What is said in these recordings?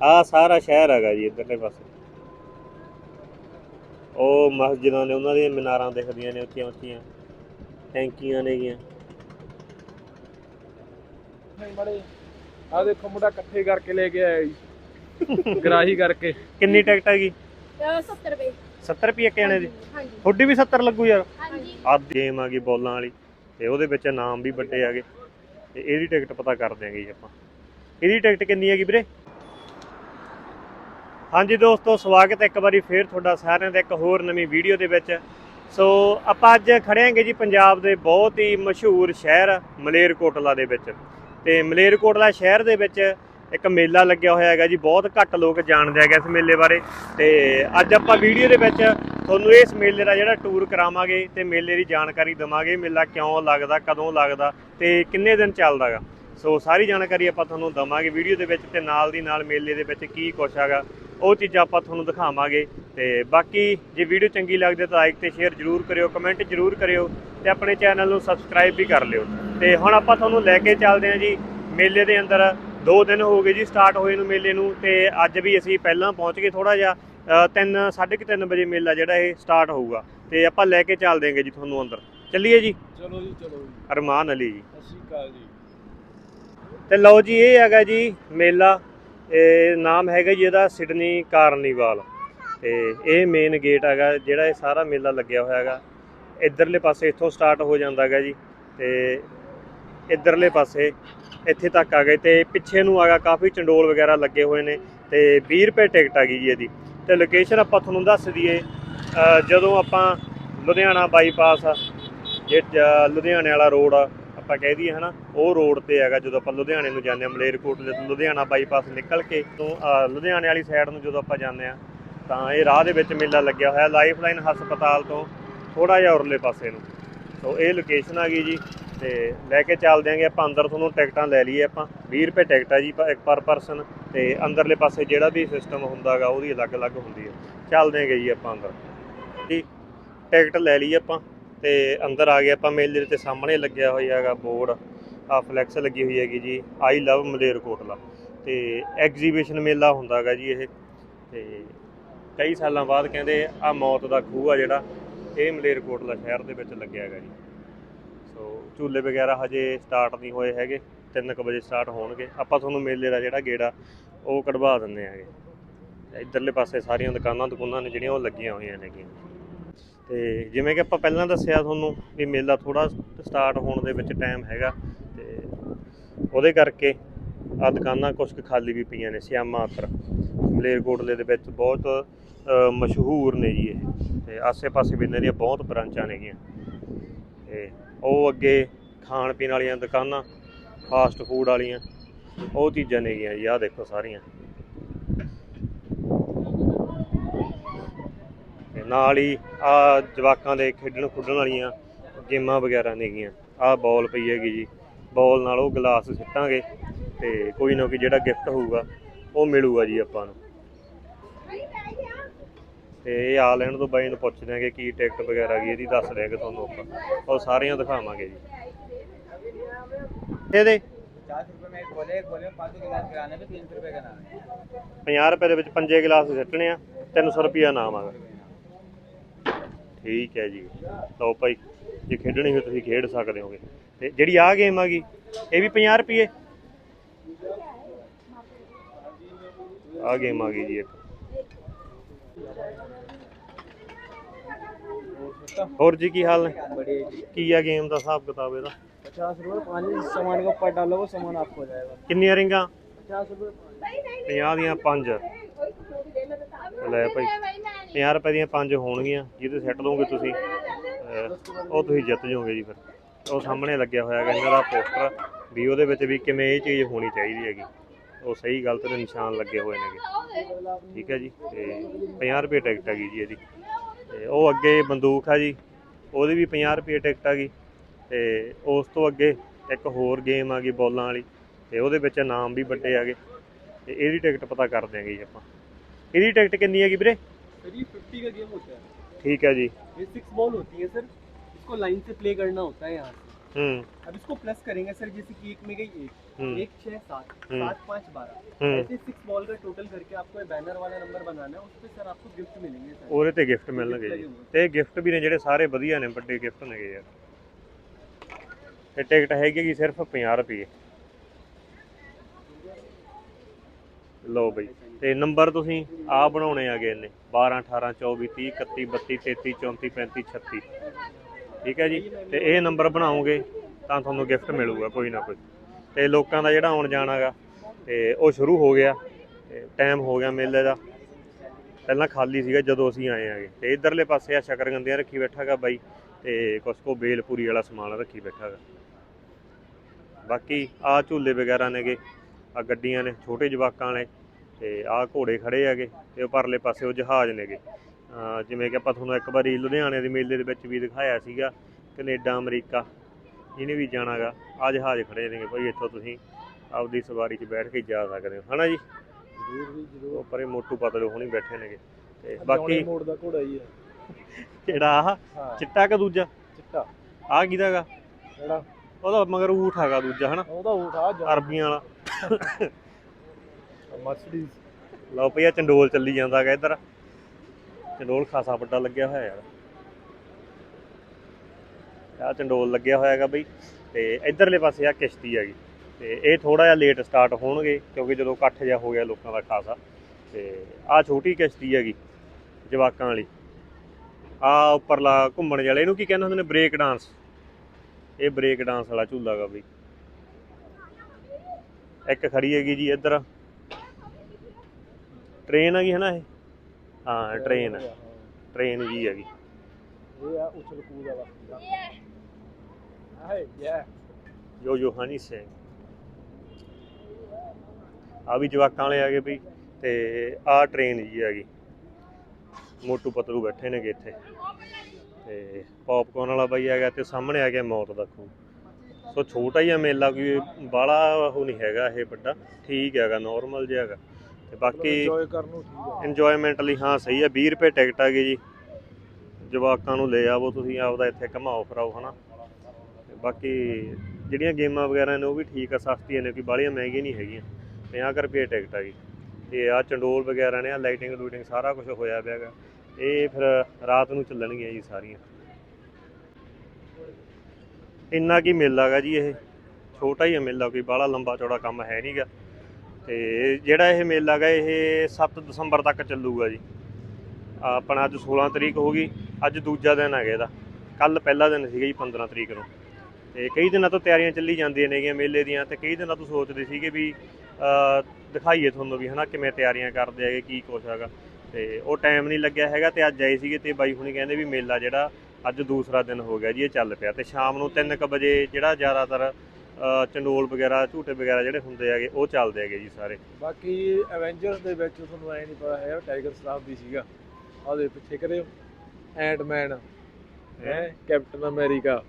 ਆ ਸਾਰਾ ਸ਼ਹਿਰ ਹੈਗਾ ਜੀ ਇੱਧਰਲੇ ਪਾਸੇ। ਉਹ ਮਸਜਿਦਾਂ ਨੇ ਉਹਨਾਂ ਦੀਆਂ ਮੀਨਾਰਾਂ ਦਿਖਦੀਆਂ ਨੇ ਉੱਚੀਆਂ ਉੱਚੀਆਂ। ਟੈਂਕੀਆਂ ਨੇਗੀਆਂ ਨਹੀਂ ਮੜੇ ਆ ਦੇਖੋ ਮੁੰਡਾ ਇਕੱਠੇ ਕਰਕੇ ਲੈ ਕੇ ਆਇਆ ਜੀ। ਗਰਾਹੀ ਕਰਕੇ। ਕਿੰਨੀ ਟਿਕਟ ਹੈਗੀ? 70 ਰੁਪਏ। 70 ਰੁਪਏ ਇੱਕ ਜਣੇ ਦੀ? ਹਾਂਜੀ ਤੁਹਾਡੀ ਵੀ 70 ਲੱਗੂ ਯਾਰ? ਹਾਂਜੀ। ਆ ਗੇਮ ਆ ਗਈ ਬੋਲਾਂ ਵਾਲੀ। ਤੇ ਉਹਦੇ ਵਿੱਚ ਨਾਮ ਵੀ ਵੱਡੇ ਆਗੇ ਤੇ ਇਹਦੀ ਟਿਕਟ ਪਤਾ ਕਰ ਦਿਆਂਗੇ ਜੀ ਆਪਾਂ। ਇਹਦੀ ਟਿਕਟ ਕਿੰਨੀ ਹੈਗੀ ਵੀਰੇ? ਹਾਂਜੀ ਦੋਸਤੋ, ਸਵਾਗਤ ਹੈ ਇੱਕ ਵਾਰੀ ਫੇਰ ਤੁਹਾਡਾ ਸਾਰਿਆਂ ਦਾ ਇੱਕ ਹੋਰ ਨਵੀਂ ਵੀਡੀਓ ਦੇ ਵਿੱਚ। ਸੋ, ਆਪਾਂ ਅੱਜ ਖੜੇ ਹਾਂਗੇ ਜੀ ਪੰਜਾਬ ਦੇ ਬਹੁਤ ਹੀ ਮਸ਼ਹੂਰ ਸ਼ਹਿਰ ਮਲੇਰਕੋਟਲਾ ਦੇ ਵਿੱਚ। ਤੇ ਮਲੇਰਕੋਟਲਾ ਸ਼ਹਿਰ ਦੇ ਵਿੱਚ ਇੱਕ ਮੇਲਾ ਲੱਗਿਆ ਹੋਇਆ ਹੈਗਾ ਜੀ, ਬਹੁਤ ਘੱਟ ਲੋਕ ਜਾਣਦੇ ਹੈਗੇ ਇਸ ਮੇਲੇ ਬਾਰੇ। ਤੇ ਅੱਜ ਆਪਾਂ ਵੀਡੀਓ ਦੇ ਵਿੱਚ ਤੁਹਾਨੂੰ ਇਸ ਮੇਲੇ ਦਾ ਜਿਹੜਾ ਟੂਰ ਕਰਾਵਾਂਗੇ ਤੇ ਮੇਲੇ ਦੀ ਜਾਣਕਾਰੀ ਦਵਾਂਗੇ, ਮੇਲਾ ਕਿਉਂ ਲੱਗਦਾ, ਕਦੋਂ ਲੱਗਦਾ ਤੇ ਕਿੰਨੇ ਦਿਨ ਚੱਲਦਾਗਾ ਸੋ, ਸਾਰੀ ਜਾਣਕਾਰੀ ਆਪਾਂ ਤੁਹਾਨੂੰ ਦਵਾਂਗੇ ਵੀਡੀਓ ਦੇ ਵਿੱਚ ਤੇ ਨਾਲ ਦੀ ਨਾਲ ਮੇਲੇ ਦੇ ਵਿੱਚ ਕੀ ਕੁਛ ਹੈਗਾ। ਉਹ ਚੀਜ਼ਾਂ ਆਪਾਂ ਤੁਹਾਨੂੰ ਦਿਖਾਵਾਂਗੇ ਤੇ ਬਾਕੀ ਜੇ ਵੀਡੀਓ ਚੰਗੀ ਲੱਗਦੀ ਤਾਂ ਲਾਈਕ ਤੇ ਸ਼ੇਅਰ ਜਰੂਰ ਕਰਿਓ ਕਮੈਂਟ ਜਰੂਰ ਕਰਿਓ ਤੇ ਆਪਣੇ ਚੈਨਲ ਨੂੰ ਸਬਸਕ੍ਰਾਈਬ ਵੀ ਕਰ ਲਿਓ। ਤੇ ਹੁਣ ਆਪਾਂ ਤੁਹਾਨੂੰ ਲੈ ਕੇ ਚੱਲਦੇ ਹਾਂ ਜੀ ਮੇਲੇ ਦੇ ਅੰਦਰ। ਦੋ ਦਿਨ ਹੋ ਗਏ ਜੀ ਸਟਾਰਟ ਹੋਏ ਨੂੰ ਮੇਲੇ ਨੂੰ ਤੇ ਅੱਜ ਵੀ ਅਸੀਂ ਪਹਿਲਾਂ ਪਹੁੰਚ ਗਏ ਥੋੜਾ ਜਿਹਾ 3 3:30 ਵਜੇ ਮੇਲਾ ਜਿਹੜਾ ਇਹ ਸਟਾਰਟ ਹੋਊਗਾ। ਤੇ ਆਪਾਂ ਲੈ ਕੇ ਚੱਲ ਦੇਂਗੇ ਜੀ ਤੁਹਾਨੂੰ ਅੰਦਰ। ਚੱਲੀਏ ਜੀ? ਚਲੋ ਜੀ ਚਲੋ ਜੀ। ਅਰਮਾਨ ਅਲੀ ਜੀ। ਸਤਿ ਸ਼੍ਰੀ ਅਕਾਲ ਜੀ। ਤੇ ਲਓ ਜੀ ਇਹ ਹੈਗਾ ਜੀ ਮੇਲਾ। ਇਹ ਨਾਮ ਹੈਗਾ ਜੀ ਇਹਦਾ ਸਿਡਨੀ ਕਾਰਨੀਵਾਲ। ਤੇ ਇਹ ਮੇਨ ਗੇਟ ਹੈਗਾ, ਜਿਹੜਾ ਇਹ ਸਾਰਾ ਮੇਲਾ ਲੱਗਿਆ ਹੋਇਆ ਹੈਗਾ। ਇਧਰਲੇ ਪਾਸੇ ਇੱਥੋਂ ਸਟਾਰਟ ਹੋ ਜਾਂਦਾ ਹੈਗਾ ਜੀ, ਤੇ ਇਧਰਲੇ ਪਾਸੇ ਇੱਥੇ ਤੱਕ ਆ ਗਏ। ਤੇ ਪਿੱਛੇ ਨੂੰ ਆਗਾ ਕਾਫੀ ਚੰਡੋਲ ਵਗੈਰਾ ਲੱਗੇ ਹੋਏ ਨੇ, ਤੇ 20 ਰੁਪਏ ਟਿਕਟ ਆ ਗਈ ਜੀ ਇਹਦੀ। ਤੇ ਲੋਕੇਸ਼ਨ ਆਪਾਂ ਤੁਹਾਨੂੰ ਦੱਸ ਦਈਏ ਜਦੋਂ ਆਪਾਂ ਲੁਧਿਆਣਾ ਬਾਈਪਾਸ ਜੇ ਜ- ਲੁਧਿਆਣੇ ਵਾਲਾ ਰੋਡ ਆ ਆਪਾਂ ਕਹਿ ਦਈਏ ਹਨਾ, ਉਹ ਰੋਡ ਤੇ ਹੈਗਾ ਜਦੋਂ ਆਪਾਂ ਲੁਧਿਆਣੇ ਨੂੰ ਜਾਂਦੇ ਆ ਮਲੇਰਕੋਟਲੇ ਤੋਂ ਲੁਧਿਆਣਾ ਬਾਈਪਾਸ ਨਿਕਲ ਕੇ ਤੋਂ ਲੁਧਿਆਣੇ ਵਾਲੀ ਸਾਈਡ ਨੂੰ ਜਦੋਂ ਆਪਾਂ ਜਾਂਦੇ ਆ ਤਾਂ ਇਹ ਰਾਹ ਦੇ ਵਿੱਚ ਮੇਲਾ ਲੱਗਿਆ ਹੋਇਆ ਲਾਈਫਲਾਈਨ ਹਸਪਤਾਲ ਤੋਂ ਥੋੜਾ ਜਿਹਾ ਉਰਲੇ ਪਾਸੇ ਨੂੰ। ਸੋ ਇਹ ਲੋਕੇਸ਼ਨ ਆ ਗਈ ਜੀ, ਤੇ ਲੈ ਕੇ ਚੱਲਦੇ ਦਿਆਂਗੇ ਆਪਾਂ ਅੰਦਰ, ਤੁਹਾਨੂੰ ਟਿਕਟਾਂ ਲੈ ਲਈਏ ਆਪਾਂ 20 ਰੁਪਏ ਟਿਕਟ ਆ ਜੀ ਇੱਕ ਪਰ ਪਰਸਨ ਤੇ ਅੰਦਰਲੇ ਪਾਸੇ ਜਿਹੜਾ ਵੀ ਸਿਸਟਮ ਹੁੰਦਾਗਾ ਉਹਦੀ ਅਲੱਗ-ਅਲੱਗ ਹੁੰਦੀ ਹੈ ਚੱਲਦੇ ਦਿਆਂਗੇ ਜੀ ਆਪਾਂ ਅੰਦਰ। ਜੀ, ਟਿਕਟ ਲੈ ਲਈ ਆਪਾਂ। ਤੇ ਅੰਦਰ ਆ ਗਏ ਆਪਾਂ ਮੇਲੇ 'ਤੇ ਸਾਹਮਣੇ ਲੱਗਿਆ ਹੋਇਆ ਹੈਗਾ ਬੋਰਡ ਆ ਫਲੈਕਸ ਲੱਗੀ ਹੋਈ ਹੈਗੀ ਜੀ ਆਈ ਲਵ ਮਲੇਰਕੋਟਲਾ। ਤੇ ਐਗਜ਼ੀਬਿਸ਼ਨ ਮੇਲਾ ਹੁੰਦਾ ਹੁੰਦਾਗਾ ਜੀ ਇਹ। ਤੇ ਕਈ ਸਾਲਾਂ ਬਾਅਦ ਕਹਿੰਦੇ ਆ ਮੌਤ ਦਾ ਖੂਹ ਆ ਜਿਹੜਾ, ਇਹ ਮਲੇਰਕੋਟਲਾ ਸ਼ਹਿਰ ਦੇ ਵਿੱਚ ਲੱਗਿਆ ਹੈਗਾ ਜੀ। ਸੋ ਝੂਲੇ ਵਗੈਰਾ ਹਜੇ ਸਟਾਰਟ ਨਹੀਂ ਹੋਏ ਹੈਗੇ 3:00 ਵਜੇ ਸਟਾਰਟ ਹੋਣਗੇ। ਆਪਾਂ ਤੁਹਾਨੂੰ ਮੇਲੇ ਦਾ ਜਿਹੜਾ ਗੇੜਾ, ਉਹ ਕਢਵਾ ਦਿੰਦੇ ਹੈਗੇ। ਤੇ ਇੱਧਰਲੇ ਪਾਸੇ ਸਾਰੀਆਂ ਦੁਕਾਨਾਂ ਦੁਕਾਨਾਂ ਨੇ ਜਿਹੜੀਆਂ ਉਹ ਲੱਗੀਆਂ ਹੋਈਆਂ ਨੇਗੀਆਂ। ਤੇ ਜਿਵੇਂ ਕਿ ਆਪਾਂ ਪਹਿਲਾਂ ਦੱਸਿਆ ਤੁਹਾਨੂੰ ਵੀ ਮੇਲਾ ਥੋੜਾ ਸਟਾਰਟ ਹੋਣ ਦੇ ਵਿੱਚ ਟਾਈਮ ਹੈਗਾ ਤੇ ਉਹਦੇ ਕਰਕੇ ਆ ਦੁਕਾਨਾਂ ਕੁਝ ਕੁ ਖਾਲੀ ਵੀ ਪਈਆਂ ਨੇ, ਸਿਆਮਾ, ਅਤਰ ਮਲੇਰਕੋਟਲੇ ਦੇ ਵਿੱਚ ਬਹੁਤ ਮਸ਼ਹੂਰ ਨੇ ਜੀ ਇਹ ਤੇ ਆਸੇ-ਪਾਸੇ ਵੀ ਇਹਨਾਂ ਦੀਆਂ ਬਹੁਤ ਬ੍ਰਾਂਚਾਂ ਨੇਗੀਆਂ ਤੇ ਉਹ ਅੱਗੇ ਖਾਣ ਪੀਣ ਵਾਲੀਆਂ ਦੁਕਾਨਾਂ ਫਾਸਟ ਫੂਡ ਵਾਲੀਆਂ, ਉਹ ਚੀਜ਼ਾਂ ਨੇਗੀਆਂ ਜੀ, ਆਹ ਦੇਖੋ ਸਾਰੀਆਂ। ਨਾਲ ਹੀ ਆ ਜਵਾਕਾਂ ਦੇ ਖੇਡਣ ਖੁੱਡਣ ਵਾਲੀਆਂ ਗੇਮਾਂ ਵਗੈਰਾ ਨੇਗੀਆਂ ਆਹ ਬਾਲ ਪਈ ਹੈਗੀ ਜੀ ਬਾਲ ਨਾਲ ਉਹ ਗਲਾਸ ਸਿੱਟਾਂਗੇ ਤੇ ਕੋਈ ਨਾ ਕੋਈ ਜਿਹੜਾ ਗਿਫਟ ਹੋਊਗਾ ਉਹ ਮਿਲੂਗਾ ਜੀ ਆਪਾਂ ਨੂੰ ਤੇ ਇਹ ਆ ਲੈਣ ਤੋਂ ਬਾਈ ਨੂੰ ਪੁੱਛਦੇ ਆਂਗੇ ਕੀ ਟਿਕਟ ਵਗੈਰਾ ਗਈ ਇਹਦੀ ਦੱਸ ਦਿਆਂਗੇ ਤੁਹਾਨੂੰ ਆਪਾਂ ਉਹ ਸਾਰੀਆਂ ਦਿਖਾਵਾਂਗੇ ਜੀ ਇਹਦੇ पचास रुपए में एक बोले एक बोले में पाँच सौ गिलास कराने पे तीन सौ रुपए का नाम है 50 ਰੁਪਏ ਦੇ ਵਿੱਚ ਪੰਜੇ ਗਲਾਸ ਸਿੱਟਣੇ ਆ 300 ਰੁਪਿਆ ਨਾਮ ਆਗਾ ਠੀਕ ਹੈ ਜੀ ਲਓ ਭਾਈ ਜੇ ਖੇਡਣੀ ਹੋਵੇ ਤੁਸੀਂ ਖੇਡ ਸਕਦੇ ਹੋਗੇ ਤੇ ਜਿਹੜੀ ਆ ਗੇਮ ਆ ਗਈ ਇਹ ਵੀ 50 ਰੁਪਏ ਆ ਗੇਮ ਆ ਗਈ ਜੀ ਇੱਕ ਹੋਰ ਜੀ ਕੀ ਹਾਲ ਨੇ बढ़िया जी ਕੀ ਆ ਗੇਮ ਦਾ ਹਿਸਾਬ ਕਿਤਾਬ ਇਹਦਾ पचास रुपए पानी जिस सामान के ऊपर डालो वो सामान आपको हो जाएगा ਕਿੰਨੀਆਂ ਰਿੰਗਾਂ पचास रुपए 50 ਦੀਆਂ 5 ਲੈ ਭਾਈ 50 ਰੁਪਏ ਦੀਆਂ ਪੰਜ ਹੋਣਗੀਆਂ ਜਿਹਦੇ ਸੈੱਟ ਦੋਗੇ ਤੁਸੀਂ ਅਹ, ਉਹ ਤੁਸੀਂ ਜਿੱਤ ਜਾਓਗੇ ਜੀ ਫਿਰ। ਉਹ ਸਾਹਮਣੇ ਲੱਗਿਆ ਹੋਇਆ ਹੈਗਾ ਇਹਨਾਂ ਦਾ ਪੋਸਟਰ ਵੀ ਉਹਦੇ ਵਿੱਚ ਵੀ ਕਿਵੇਂ ਇਹ ਚੀਜ਼ ਹੋਣੀ ਚਾਹੀਦੀ ਹੈਗੀ। ਉਹ ਸਹੀ ਗਲਤ ਦੇ ਨਿਸ਼ਾਨ ਲੱਗੇ ਹੋਏ ਨੇਗੇ। ਠੀਕ ਹੈ ਜੀ ਤੇ 50 ਰੁਪਏ ਟਿਕਟ ਹੈਗੀ ਜੀ ਇਹਦੀ। ਤੇ ਉਹ ਅੱਗੇ ਬੰਦੂਕ ਆ ਜੀ ਉਹਦੀ ਵੀ 50 ਰੁਪਏ ਟਿਕਟ ਹੈਗੀ ਤੇ ਉਸ ਤੋਂ ਅੱਗੇ ਇੱਕ ਹੋਰ ਗੇਮ ਆ ਗਈ ਬੋਲਾਂ ਵਾਲੀ ਤੇ ਉਹਦੇ ਵਿੱਚ ਨਾਮ ਵੀ ਵੱਡੇ ਹੈਗੇ। ਤੇ ਇਹਦੀ ਟਿਕਟ ਪਤਾ ਕਰ ਦਿਆਂਗੇ ਜੀ ਆਪਾਂ। ਇਹਦੀ ਟਿਕਟ ਕਿੰਨੀ ਹੈਗੀ ਵੀਰੇ? सर ये फिफ्टी का गेम होता है ਠੀਕ ਹੈ ਜੀ ये सिक्स बॉल होती है सर इसको लाइन से प्ले करना होता है यहाँ से ਹੂੰ अब इसको प्लस करेंगे सर जैसे कि एक में गई एक हम्म। एक छह सात हम्म। सात पाँच बारह हम्म। ऐसे सिक्स बॉल का टोटल करके आपको बैनर वाला नंबर बनाना है उस पर सर आपको गिफ्ट मिलेंगे सर ਉਹਦੇ ਤੇ ਗਿਫਟ ਮਿਲਣਗੇ ਜੀ ਤੇ ਗਿਫਟ ਵੀ ਨੇ ਜਿਹੜੇ ਸਾਰੇ ਵਧੀਆ ਨੇ ਵੱਡੇ ਗਿਫਟ ਨੇਗੇ ਯਾਰ ਤੇ ਟਿਕਟ ਹੈਗੀ ਜੀ ਸਿਰਫ 50 ਰੁਪਏ ਲਓ ਬਈ ਤੇ ਨੰਬਰ ਤੁਸੀਂ ਆ ਬਣਾਉਣੇ ਆਗੇ ਨੇ 12 18 24 30 31 32 33 34 35 36 ਠੀਕ ਹੈ ਜੀ? ਤੇ ਇਹ ਨੰਬਰ ਬਣਾਓਗੇ ਤਾਂ ਤੁਹਾਨੂੰ ਗਿਫਟ ਮਿਲੂਗਾ, ਕੋਈ ਨਾ ਕੋਈ। ਤੇ ਲੋਕਾਂ ਦਾ ਜਿਹੜਾ ਆਉਣ ਜਾਣਾਗਾ ਤੇ ਉਹ ਸ਼ੁਰੂ ਹੋ ਗਿਆ, ਤੇ ਟਾਈਮ ਹੋ ਗਿਆ ਮੇਲੇ ਦਾ। ਪਹਿਲਾਂ ਖਾਲੀ ਸੀਗਾ ਜਦੋਂ ਅਸੀਂ ਆਏ ਆਗੇ ਤੇ ਇਧਰਲੇ ਪਾਸੇ ਆ ਸ਼ਕਰਗੰਦੀਆਂ ਰੱਖੀ ਬੈਠਾਗਾ ਬਾਈ, ਤੇ ਕੁਛ ਕੋ ਬੇਲਪੂਰੀ ਵਾਲਾ ਸਮਾਨ ਰੱਖੀ ਬੈਠਾਗਾ ਬਾਕੀ ਆ ਝੂਲੇ ਵਗੈਰਾ ਨੇਗੇ ਆ ਗੱਡੀਆਂ ਨੇ, ਛੋਟੇ ਜਵਾਕਾਂ ਵਾਲੇ। ਤੇ ਆ ਘੋੜੇ ਖੜੇ ਹੈਗੇ ਤੇ ਉਹ ਪਰਲੇ ਪਾਸੇ ਉਹ ਜਹਾਜ਼ ਨੇਗੇ। ਜਿਵੇਂ ਕਿ ਆਪਾਂ ਤੁਹਾਨੂੰ ਇੱਕ ਵਾਰੀ ਲੁਧਿਆਣੇ ਦੇ ਮੇਲੇ ਦੇ ਵਿੱਚ ਵੀ ਦਿਖਾਇਆ ਸੀਗਾ ਕੈਨੇਡਾ ਅਮਰੀਕਾ ਜਿਹਨੇ ਵੀ ਜਾਣਾਗਾ। ਆ ਜਹਾਜ਼ ਖੜੇ ਨੇਗੇ ਭਾਈ ਇੱਥੋਂ ਤੁਸੀਂ ਆਪਦੀ ਸਵਾਰੀ 'ਚ ਬੈਠ ਕੇ ਜਾ ਸਕਦੇ ਹੋ। ਹਨਾ ਜੀ? ਜ਼ਰੂਰ ਜੀ ਜ਼ਰੂਰ। ਪਰੇ ਮੋਟੂ ਪਤਲੂ ਹੁਣੀ ਬੈਠੇ ਨੇਗੇ। ਤੇ ਬਾਕੀ ਮੋੜ ਦਾ ਘੋੜਾ ਹੀ ਹੈ ਜਿਹੜਾ ਆਹ? ਚਿੱਟਾ ਕਿ ਦੂਜਾ? ਚਿੱਟਾ। ਆ ਕਿਹਦਾਗਾ? ਜਿਹੜਾ ਉਹਦਾ ਮਗਰ ਊਠ ਹੈਗਾ ਦੂਜਾ ਹਨਾ? ਉਹਦਾ ਊਠ ਆ ਅਰਬੀਆਂ ਵਾਲਾ। ਮਰਸੀਡੀਜ਼। ਲਓ ਭਈਆ, ਚੰਡੋਲ ਚੱਲੀ ਜਾਂਦਾ ਹੈਗਾ ਇੱਧਰ। ਚੰਡੋਲ ਖਾਸਾ ਵੱਡਾ ਲੱਗਿਆ ਹੋਇਆ ਯਾਰ। ਆ ਚੰਡੋਲ ਲੱਗਿਆ ਹੋਇਆ ਹੈਗਾ ਬਈ। ਤੇ ਇੱਧਰਲੇ ਪਾਸੇ ਆ ਕਿਸ਼ਤੀ ਹੈਗੀ ਤੇ ਇਹ ਥੋੜਾ ਜਿਹਾ ਲੇਟ ਸਟਾਰਟ ਹੋਣਗੇ, ਕਿਉਂਕਿ ਜਦੋਂ ਇਕੱਠ ਜਿਹਾ ਹੋ ਗਿਆ ਲੋਕਾਂ ਦਾ ਖਾਸਾ। ਤੇ ਆ ਛੋਟੀ ਕਿਸ਼ਤੀ ਹੈਗੀ, ਜਵਾਕਾਂ ਵਾਲੀ। ਆ ਉੱਪਰਲਾ ਘੁੰਮਣ ਵਾਲੇ, ਇਹਨੂੰ ਕੀ ਕਹਿੰਦੇ ਹੁੰਦੇ ਨੇ? ਬ੍ਰੇਕ ਡਾਂਸ ਇਹ ਬ੍ਰੇਕ ਡਾਂਸ ਵਾਲਾ ਝੂਲਾ ਗਾ ਬਈ। ਇੱਕ ਖੜੀ ਹੈਗੀ ਜੀ ਇੱਧਰ। ਟ੍ਰੇਨ ਹੈਗੀ ਹੈ ਨਾ ਇਹ? ਹਾਂ ਟ੍ਰੇਨ ਟ੍ਰੇਨ। ਜੀ ਹੈਗੀ ਇਹ ਆ ਉਛਲ ਕੂਦ ਵਾਲਾ ਹਾਏ ਯਾ। ਜੋ ਜੋ ਹਨੀ ਸਿੰਘ। ਆ ਵੀ ਜਵਾਕਾਂ ਵਾਲੇ ਹੈਗੇ ਬਈ ਤੇ ਆ ਟ੍ਰੇਨ ਜੀ ਹੈਗੀ ਮੋਟੂ ਪਤਲੂ ਬੈਠੇ ਨੇਗੇ ਇੱਥੇ। ਤੇ ਪੌਪਕੌਰਨ ਵਾਲਾ ਬਾਈ ਹੈਗਾ ਤੇ ਸਾਹਮਣੇ ਆ ਗਿਆ ਮੌਤ ਦਾ ਖੂਹ ਸੋ ਛੋਟਾ ਹੀ ਆ ਮੇਲਾ ਕੋਈ ਬਾਲਾ ਉਹ ਨਹੀਂ ਹੈਗਾ ਇਹ ਵੱਡਾ। ਠੀਕ ਹੈਗਾ ਨਾਰਮਲ ਜਿਹਾ ਹੈਗਾ। ਤੇ ਬਾਕੀ ਇੰਜੋਏ ਕਰਨ ਨੂੰ ਠੀਕ ਆ। ਇੰਜੋਇਮੈਂਟ ਲਈ ਹਾਂ ਸਹੀ ਹੈ 20 ਰੁਪਏ ਟਿਕਟ ਹੈਗੀ ਜੀ। ਜਵਾਕਾਂ ਨੂੰ ਲੈ ਆਵੋ ਤੁਸੀਂ ਆਪਦਾ ਇੱਥੇ ਘਮਾਓ ਫਿਰਾਓ ਹਨਾ। ਤੇ ਬਾਕੀ ਜਿਹੜੀਆਂ ਗੇਮਾਂ ਵਗੈਰਾ ਨੇ ਉਹ ਵੀ ਠੀਕ ਆ ਸਸਤੀਆਂ ਨੇ ਕੋਈ ਬਾਹਲੀਆਂ ਮਹਿੰਗੀਆਂ ਨਹੀਂ ਹੈਗੀਆਂ। 50 ਕੁ ਰੁਪਏ ਟਿਕਟ ਹੈਗੀ ਤੇ ਆ ਚੰਡੋਲ ਵਗੈਰਾ ਨੇ ਆ ਲਾਈਟਿੰਗ ਲੂਟਿੰਗ ਸਾਰਾ ਕੁਝ ਹੋਇਆ ਪਿਆ ਹੈਗਾ। ਇਹ ਫਿਰ ਰਾਤ ਨੂੰ ਚੱਲਣਗੀਆਂ ਜੀ ਸਾਰੀਆਂ। ਇੰਨਾ ਕੀ ਮੇਲਾ ਹੈਗਾ ਜੀ ਇਹ। ਛੋਟਾ ਹੀ ਹੈ ਮੇਲਾ ਕੋਈ ਬਾਹਲਾ ਲੰਬਾ ਚੌੜਾ ਕੰਮ ਹੈ ਨਹੀਂਗਾ ਤੇ ਜਿਹੜਾ ਇਹ ਮੇਲਾ ਗਾ, ਇਹ 7 ਦਸੰਬਰ ਤੱਕ ਚੱਲੂਗਾ ਜੀ। ਆਪਣਾ ਅੱਜ 16 ਤਰੀਕ ਹੋ ਗਈ, ਅੱਜ ਦੂਜਾ ਦਿਨ ਹੈਗਾ ਇਹਦਾ। ਕੱਲ ਪਹਿਲਾ ਦਿਨ ਸੀਗਾ ਜੀ 15 ਤਰੀਕ ਨੂੰ। ਤੇ ਕਈ ਦਿਨਾਂ ਤੋਂ ਤਿਆਰੀਆਂ ਚੱਲੀ ਜਾਂਦੀਆਂ ਨੇਗੀਆਂ ਮੇਲੇ ਦੀਆਂ ਤੇ ਕਈ ਦਿਨਾਂ ਤੋਂ ਸੋਚਦੇ ਸੀਗੇ ਵੀ ਦਿਖਾਈਏ ਤੁਹਾਨੂੰ ਵੀ, ਹਨਾ, ਕਿਵੇਂ ਤਿਆਰੀਆਂ ਕਰਦੇ ਹੈਗੇ, ਕੀ ਕੁਛ ਹੈਗਾ। ਤੇ ਉਹ ਟਾਈਮ ਨਹੀਂ ਲੱਗਿਆ ਹੈਗਾ ਤੇ ਅੱਜ ਆਏ ਸੀਗੇ ਤੇ ਬਾਈ ਹੁਣੀ ਕਹਿੰਦੇ ਵੀ ਮੇਲਾ ਜਿਹੜਾ ਅੱਜ ਦੂਸਰਾ ਦਿਨ ਹੋ ਗਿਆ ਜੀ, ਇਹ ਚੱਲ ਪਿਆ। ਤੇ ਸ਼ਾਮ ਨੂੰ 3:00 ਵਜੇ ਜਿਹੜਾ ਜ਼ਿਆਦਾਤਰ ਚੰਡੋਲ ਵਗੈਰਾ ਝੂਟੇ ਵਗੈਰਾ ਜਿਹੜੇ ਹੁੰਦੇ ਹੈਗੇ ਉਹ ਚੱਲਦੇ ਹੈਗੇ ਜੀ ਸਾਰੇ। ਬਾਕੀ ਐਵੇਂਜਰਸ ਦੇ ਵਿੱਚ ਤੁਹਾਨੂੰ ਐ ਨਹੀਂ ਪਤਾ ਹੈ ਟਾਈਗਰ ਸਰਾਫ ਵੀ ਸੀਗਾ। ਆਦੇ ਪਿੱਛੇ ਕਰੇ ਐਂਟਮੈਨ ਹੈ ਕੈਪਟਨ ਅਮਰੀਕਾ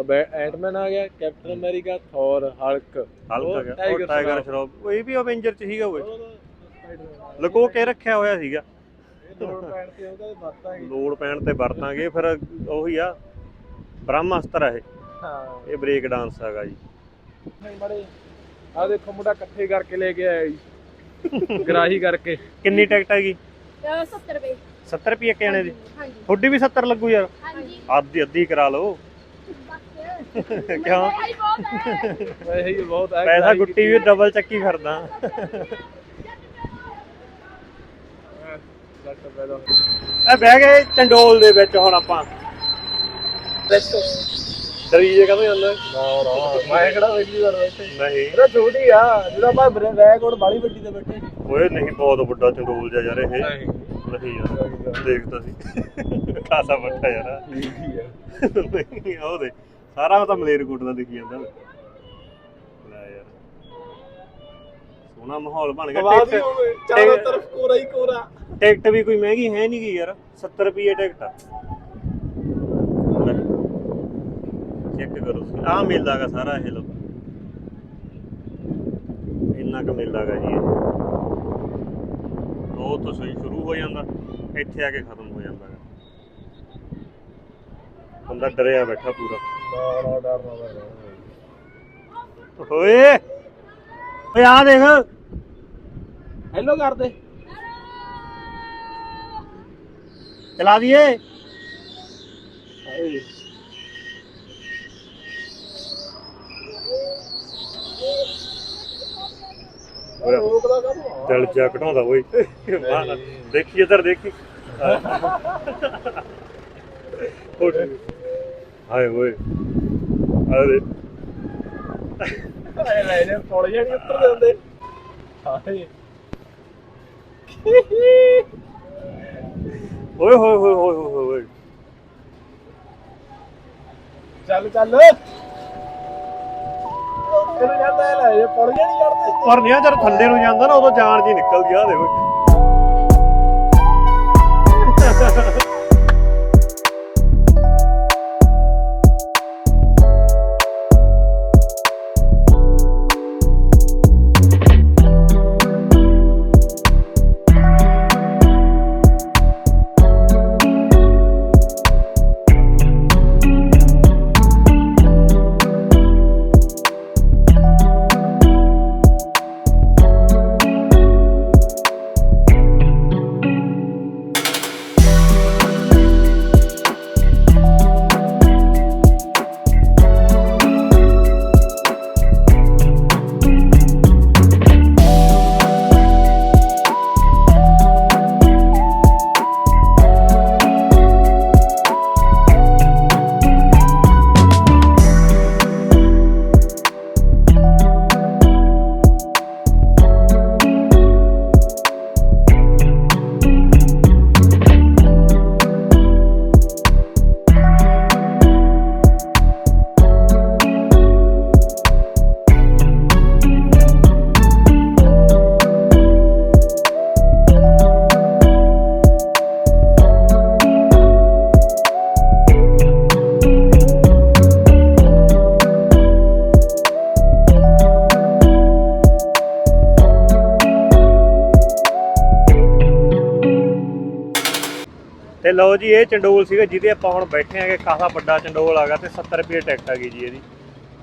ਅਬ ਐਂਟਮੈਨ ਆ ਗਿਆ ਕੈਪਟਨ ਅਮਰੀਕਾ ਥੋਰ ਹਲਕ ਹਲਕ ਉਹ ਟਾਈਗਰ ਸ਼ਰਾਫ। ਉਹ ਇਹ ਵੀ ਅਵੈਂਜਰ ਚ ਸੀਗਾ ਉਹ। ਲੁਕੋ ਕੇ ਰੱਖਿਆ ਹੋਇਆ ਸੀਗਾ। ਉਹਦਾ ਲੋੜ ਪੈਣ ਤੇ ਵਰਤਾਂਗੇ ਫਿਰ ਉਹੀ ਆ। ਬ੍ਰਹਮਾਸਤਰ ਆ ਇਹ। ਹਾਂ। ਇਹ ਬ੍ਰੇਕ ਡਾਂਸ ਹੈਗਾ ਜੀ। ਮੜੇ ਆ ਦੇਖੋ ਮੁੰਡਾ ਇਕੱਠੇ ਕਰਕੇ ਲੈ ਕੇ ਆਇਆ ਜੀ। ਗਰਾਹੀ ਕਰਕੇ। ਕਿੰਨੀ ਟਿਕਟ ਹੈਗੀ? 70 ਰੁਪਏ। 70 ਰੁਪਏ ਕਹਿਣੇ ਦੀ? ਹਾਂਜੀ ਤੁਹਾਡੀ ਵੀ 70 ਲੱਗੂ ਯਾਰ। ਹਾਂਜੀ। ਅੱਧੀ ਅੱਧੀ ਕਰਾ ਲਓ। ਕਿਉਂ? ਮਹਿੰਗਾਈ ਬਹੁਤ ਹੈ। ਵੈਸੇ ਹੀ ਬਹੁਤ ਹੈ ਪੈਸਾ ਗੁੱਟੀ ਵੀ ਡਬਲ ਚੱਕੀ ਫਿਰਦਾ। ਇਹ ਬਹਿ ਗਏ ਚੰਡੋਲ ਦੇ ਵਿੱਚ ਹੁਣ ਆਪਾਂ। ਡਰੀ ਜੇ ਕਦੋਂ ਜਾਂਦਾ? ਨਾ ਨਾ ਮੈਂ ਕਿਹੜਾ ਵੇਖੀ ਵਾਰ ਬੈਠੇ? ਨਹੀਂ। ਇਹਦਾ ਛੋਟੀ ਆ ਜਿਹੜਾ ਆਪਾਂ ਕੋਲ ਬਾਲੀ ਵੱਡੀ ਤੇ ਬੈਠੇ। ਓਏ ਨਹੀਂ ਬਹੁਤ ਵੱਡਾ ਚੰਡੋਲ ਜਿਹਾ ਯਾਰ ਇਹ। ਨਹੀਂ। ਨਹੀਂ ਯਾਰ ਦੇਖਦਾ ਸੀ। ਖਾਸਾ ਵੱਡਾ ਯਾਰ। ਨਹੀਂ ਉਹ ਦੇ ਸਾਰਾ ਤਾਂ ਮਲੇਰਕੋਟ ਦਾ ਦਿਖੀ ਜਾਂਦਾ। ਲੈ ਯਾਰ। ਸੋਹਣਾ ਮਾਹੌਲ ਬਣ ਗਿਆ। ਟਿਕਟ ਚਾਰੋਂ ਤਰਫ ਕੋਰਾ ਹੀ ਕੋਰਾ। ਟਿਕਟ ਵੀ ਕੋਈ ਮਹਿੰਗੀ ਹੈ ਨਹੀਂ ਗੀ ਯਾਰ 70 ਰੁਪਏ ਟਿਕਟ ਆ। ਚੈੱਕ ਕਰੋ ਤੁਸੀਂ। ਆਹ ਮੇਲਾ ਹੈਗਾ ਸਾਰਾ ਇਹ ਲੋ ਇੰਨਾ ਕੁ ਮੇਲਾ ਹੈਗਾ ਜੀ ਉਹ ਤੋਂ ਸਹੀ ਸ਼ੁਰੂ ਹੋ ਜਾਂਦਾ। ਇੱਥੇ ਆ ਕੇ ਖਤਮ ਹੋ ਜਾਂਦਾ ਬੰਦਾ ਡਰਿਆ ਬੈਠਾ ਪੂਰਾ। ਓਏ! ਓਏ ਆ ਦੇਖ। ਹੈਲੋ ਕਰ ਦੇ। ਚਲਾ ਦਈਏ। ਦਿਲ ਜਾ ਘਟਾਉਂਦਾ ਓਏ ਵਾਹ, ਦੇਖੀ ਇੱਧਰ ਦੇਖੀ। ਹਾਏ ਓਏ। ਅਰੇ ਲੈ ਨੇ ਥੋੜੇ ਜਿਹਾ ਨਹੀਂ ਉੱਤਰ ਦਿੰਦੇ। ਹਾਏ। ਓਏ ਹੋਏ ਹੋਏ ਹੋਏ ਹੋਏ ਹੋਏ। ਚੱਲ ਚੱਲ। ਕਿਹਨੂੰ ਜਾਂਦਾ ਹੈ ਲੈ ਇਹ ਪੜ ਗਿਆ ਨਹੀਂ ਚੜਦੇ ਪਰ ਨਹੀਂ, ਜਦ ਥੱਲੇ ਨੂੰ ਜਾਂਦਾ ਨਾ, ਉਦੋਂ ਜਾਨ ਜੀ ਨਿਕਲਦੀ ਆ ਦੇਖੋ। ਤੇ ਲਓ ਜੀ, ਇਹ ਚੰਡੋਲ ਸੀਗਾ ਜਿਹਦੇ ਆਪਾਂ ਹੁਣ ਬੈਠੇ ਆਂਗੇ ਕਾਫਾ ਵੱਡਾ ਚੰਡੋਲ ਆਗਾ ਤੇ 70 ਰੁਪਏ ਟਿਕਟ ਹੈਗੀ ਜੀ ਇਹਦੀ।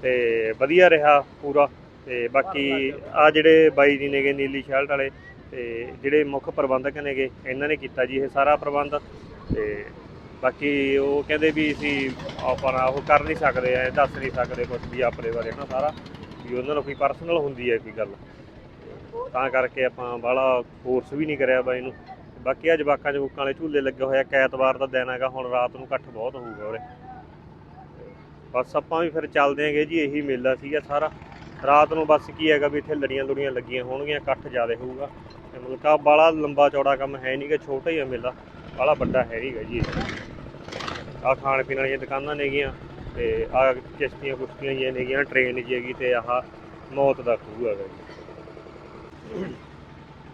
ਤੇ ਵਧੀਆ ਰਿਹਾ ਪੂਰਾ। ਤੇ ਬਾਕੀ ਆ ਜਿਹੜੇ ਬਾਈ ਜੀ ਨੇਗੇ, ਨੀਲੀ ਸ਼ਰਟ ਵਾਲੇ, ਤੇ ਜਿਹੜੇ ਮੁੱਖ ਪ੍ਰਬੰਧਕ ਨੇਗੇ, ਇਹਨਾਂ ਨੇ ਕੀਤਾ ਜੀ ਇਹ ਸਾਰਾ ਪ੍ਰਬੰਧ। ਤੇ ਬਾਕੀ ਉਹ ਕਹਿੰਦੇ ਵੀ ਅਸੀਂ ਆਪਣਾ ਉਹ ਕਰ ਨਹੀਂ ਸਕਦੇ, ਐ ਦੱਸ ਨਹੀਂ ਸਕਦੇ ਕੁਝ ਵੀ ਆਪਣੇ ਬਾਰੇ ਨਾ ਸਾਰਾ, ਵੀ ਉਹਨਾਂ ਨੂੰ ਕੋਈ ਪਰਸਨਲ ਹੁੰਦੀ ਹੈ ਕੋਈ ਗੱਲ। ਤਾਂ ਕਰਕੇ ਆਪਾਂ ਬਾਹਲਾ ਫੋਰਸ ਵੀ ਨਹੀਂ ਕਰਿਆ ਬਾਈ ਨੂੰ। ਬਾਕੀ ਆ ਜਵਾਕਾਂ ਜਵੂਕਾਂ ਵਾਲੇ ਝੂਲੇ ਲੱਗੇ ਹੋਇਆ ਆ ਐਤਵਾਰ ਦਾ ਦਿਨ ਹੈਗਾ, ਹੁਣ ਰਾਤ ਨੂੰ ਇਕੱਠ ਬਹੁਤ ਹੋਊਗਾ ਉਰੇ। ਬਸ ਆਪਾਂ ਵੀ ਫਿਰ ਚੱਲਦੇ ਆਂਗੇ ਜੀ, ਇਹੀ ਮੇਲਾ ਸੀਗਾ ਸਾਰਾ। ਰਾਤ ਨੂੰ ਬਸ ਕੀ ਹੈਗਾ ਵੀ ਇੱਥੇ ਲੜੀਆਂ ਲੁੜੀਆਂ ਲੱਗੀਆਂ ਹੋਣਗੀਆਂ, ਇਕੱਠ ਜ਼ਿਆਦਾ ਹੋਊਗਾ। ਤੇ ਮੁਲਕਾ ਬਾਲਾ ਲੰਬਾ ਚੌੜਾ ਕੰਮ ਹੈ ਨਹੀਂ ਨਹੀਂਗਾ ਛੋਟਾ ਹੀ ਆ ਮੇਲਾ। ਬਾਲਾ ਵੱਡਾ ਹੈ ਨਹੀਂਗਾ ਜੀ ਆ ਖਾਣ ਪੀਣ ਵਾਲੀਆਂ ਦੁਕਾਨਾਂ ਨੇਗੀਆਂ ਤੇ ਆ ਕਿਸ਼ਤੀਆਂ ਕੁਸ਼ਤੀਆਂ ਜਿਹੀਆਂ ਨੇਗੀਆਂ ਟ੍ਰੇਨ ਜੀ ਹੈਗੀ ਤੇ ਆਹ ਮੌਤ ਦਾ ਖੂਹ ਹੈਗਾ ਜੀ।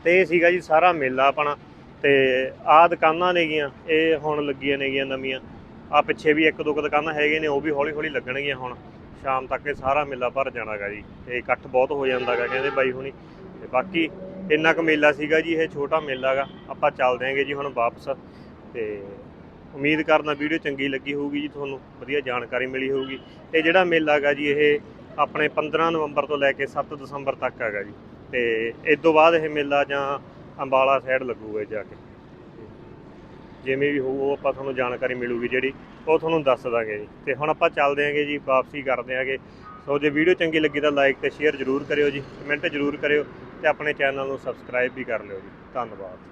ਤੇ ਇਹ ਸੀਗਾ ਜੀ ਸਾਰਾ ਮੇਲਾ ਆਪਣਾ। ਤੇ ਆਹ ਦੁਕਾਨਾਂ ਨੇਗੀਆਂ, ਇਹ ਹੁਣ ਲੱਗੀਆਂ ਨੇਗੀਆਂ ਨਵੀਆਂ। ਆ ਪਿੱਛੇ ਵੀ ਇੱਕ ਦੋ ਕੁ ਦੁਕਾਨਾਂ ਹੈਗੇ ਨੇ, ਉਹ ਵੀ ਹੌਲੀ ਹੌਲੀ ਲੱਗਣਗੀਆਂ ਹੁਣ। ਸ਼ਾਮ ਤੱਕ ਇਹ ਸਾਰਾ ਮੇਲਾ ਭਰ ਜਾਣਾਗਾ ਜੀ। ਤੇ ਇਕੱਠ ਬਹੁਤ ਹੋ ਜਾਂਦਾਗਾ, ਕਹਿੰਦੇ ਬਾਈ ਹੁਣੀ। ਤੇ ਬਾਕੀ ਇੰਨਾ ਕੁ ਮੇਲਾ ਸੀਗਾ ਜੀ, ਇਹ ਛੋਟਾ ਮੇਲਾਗਾ। ਆਪਾਂ ਚੱਲਦੇ ਆਂਗੇ ਜੀ ਹੁਣ ਵਾਪਸ। ਤੇ ਉਮੀਦ ਕਰਦਾ ਵੀਡੀਓ ਚੰਗੀ ਲੱਗੀ ਹੋਊਗੀ ਜੀ ਤੁਹਾਨੂੰ, ਵਧੀਆ ਜਾਣਕਾਰੀ ਮਿਲੀ ਹੋਊਗੀ। ਤੇ ਜਿਹੜਾ ਮੇਲਾ ਹੈਗਾ ਜੀ, ਇਹ ਆਪਣੇ 15 ਨਵੰਬਰ ਤੋਂ ਲੈ ਕੇ 7 ਦਸੰਬਰ ਤੱਕ ਹੈਗਾ ਜੀ। ਤੇ ਇਸ ਤੋਂ ਬਾਅਦ ਇਹ ਮੇਲਾ ਜਾਂ ਅੰਬਾਲਾ ਸਾਈਡ ਲੱਗੂਗਾ ਜਾ ਕੇ। ਜਿਵੇਂ ਵੀ ਹੋਊ, ਉਹ ਆਪਾਂ ਤੁਹਾਨੂੰ ਜਾਣਕਾਰੀ ਮਿਲੂਗੀ ਜਿਹੜੀ, ਉਹ ਤੁਹਾਨੂੰ ਦੱਸ ਦਾਂਗੇ ਜੀ। ਤੇ ਹੁਣ ਆਪਾਂ ਚੱਲਦੇ ਆਂਗੇ ਜੀ, ਵਾਪਸੀ ਕਰਦੇ ਆਂਗੇ। ਸੋ ਜੇ ਵੀਡੀਓ ਚੰਗੀ ਲੱਗੀ ਤਾਂ ਲਾਈਕ ਤੇ ਸ਼ੇਅਰ ਜ਼ਰੂਰ ਕਰਿਓ ਜੀ ਕਮੈਂਟ ਜ਼ਰੂਰ ਕਰਿਓ ਤੇ ਆਪਣੇ ਚੈਨਲ ਨੂੰ ਸਬਸਕ੍ਰਾਈਬ ਵੀ ਕਰ ਲਿਓ ਜੀ। ਧੰਨਵਾਦ।